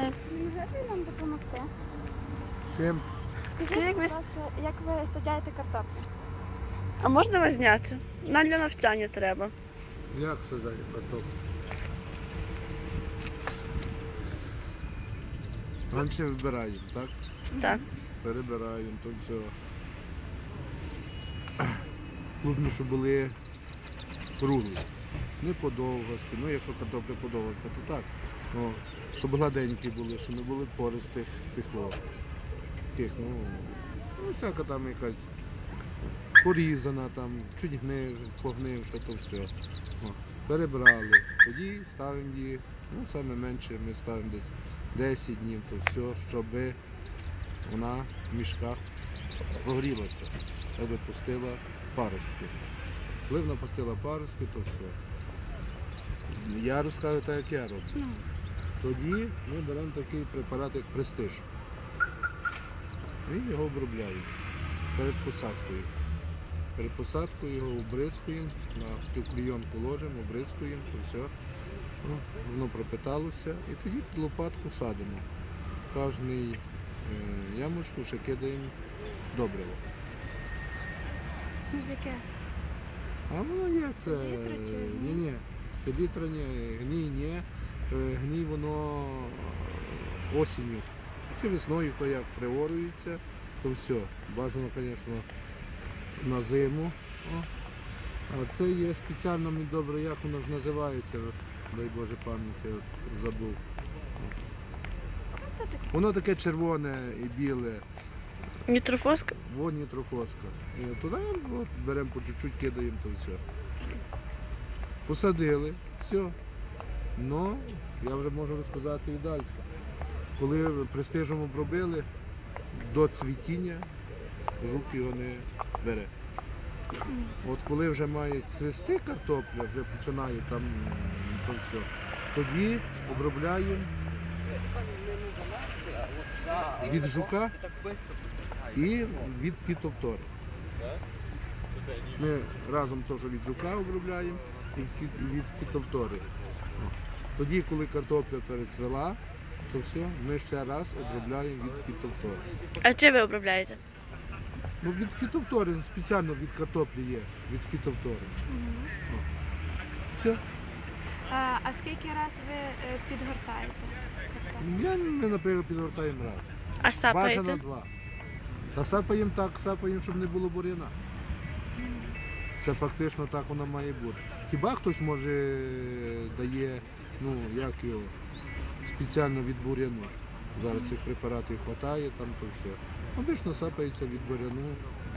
день. Можете нам допомогти? Чим? Скажіть, Як будь ви- ласка, як ви саджаєте картоплю? А можна вас зняти? Нам для навчання треба. Як сажати картоплю? Раніше вибираємо, так? Так. Перебираємо, то все. Клубні, щоб були круглі. Не подовгості. Ну, якщо картопля подовгоста, то так. Ну, щоб гладенькі були, щоб не були пористих цих лоб. Таких, ну, ну, всяка там якась порізана, там, чуть гнив, погнивша, то все. О, перебрали. Тоді ставимо її, ну, саме менше ми ставимо десь 10 днів, то все, щоб вона в мішках прогрілася, аби пустила паростки. Коли вона пустила паростки, то все. Я розкажу так, як я роблю. Тоді ми беремо такий препарат, як престиж. І його обробляємо перед посадкою. Перед посадкою його обрискуємо, на півклійонку ложимо, обрискуємо, то все. Ну, Воно пропиталося і тоді під лопатку садимо. Кожний е, ямочку ще кидаємо добриво. Яке? А воно є це. Селітра чи Ні, ні. Селітра ні, гній ні. Е, Гній воно е, осінню. Чи весною, то як приорюється, то все. Бажано, звісно, на зиму. О. А це є спеціально мені добре, як воно ж називається, дай Боже пам'яті, забув. Воно таке червоне і біле. Нітрофоска? Водні трофоска. І туди от, беремо по чуть-чуть, кидаємо то все. Посадили, все. Ну, я вже можу розказати і далі. Коли престижом обробили, до цвітіння жук його не бере. От коли вже має цвісти картопля, вже починає там то все, тоді обробляємо від жука і від фітофтори. Ми разом теж від жука обробляємо і від-. О. Тоді, коли картопля перецвела, то все, ми ще раз обробляємо від фітофтори. А чи ви обробляєте? Ну, від фітофтори, спеціально від картоплі є, від фітофтори. О. Все. А, а скільки раз ви е, підгортаєте? Я, ми, наприклад, підгортаємо раз. А Бажано сапаєте? два. Та сапаємо так, сапаємо, щоб не було бур'яна. Це фактично так воно має бути. Хіба хтось може е, дає, ну як його, спеціально від бур'яну. Зараз цих препаратів вистачає, там то все. Обично сапається від бур'яну,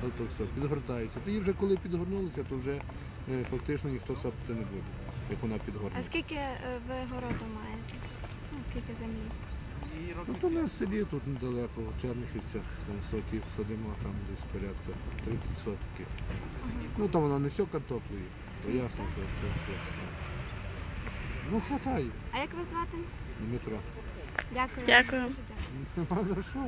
то, то все, підгортається. Тоді вже коли підгорнулося, то вже е, фактично ніхто сапати не буде, як вона А підгорнула. скільки е, ви городу маєте? Ну, скільки землі? Ну, то ми в селі тут недалеко, в Чернихівцях, там сотів садимо, там десь порядка 30 сотків. Ну там воно не все картоплею, то ясно, що це все. Ну, хватає, А як вас звати? Дмитро. Дякую. Дякую. Дякую. Нема за що.